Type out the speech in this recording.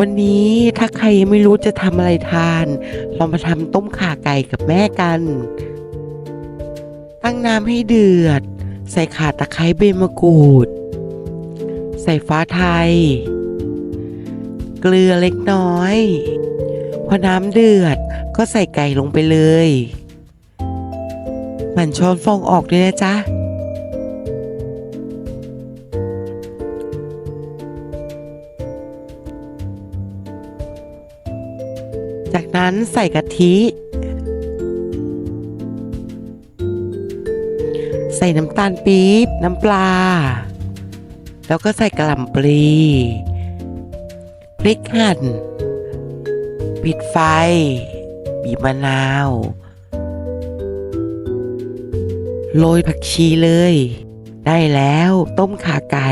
วันนี้ถ้าใครยังไม่รู้จะทำอะไรทาน เรามาทำต้มข่าไก่กับแม่กัน ตั้งน้ำให้เดือด ใส่ข่าตะไคร้ใบมะกรูด ใส่ฟ้าไทย เกลือเล็กน้อย พอน้ำเดือดก็ใส่ไก่ลงไปเลยหมั่นช้อนฟองออกด้วยนะจ๊ะ จากนั้นใส่กะทิ ใส่น้ำตาลปี๊บ น้ำปลา แล้วก็ใส่กระหล่ำปลีพริกหั่น ปิดไฟ บีบมะนาว โรยผักชีเลย ได้แล้วต้มขาไก่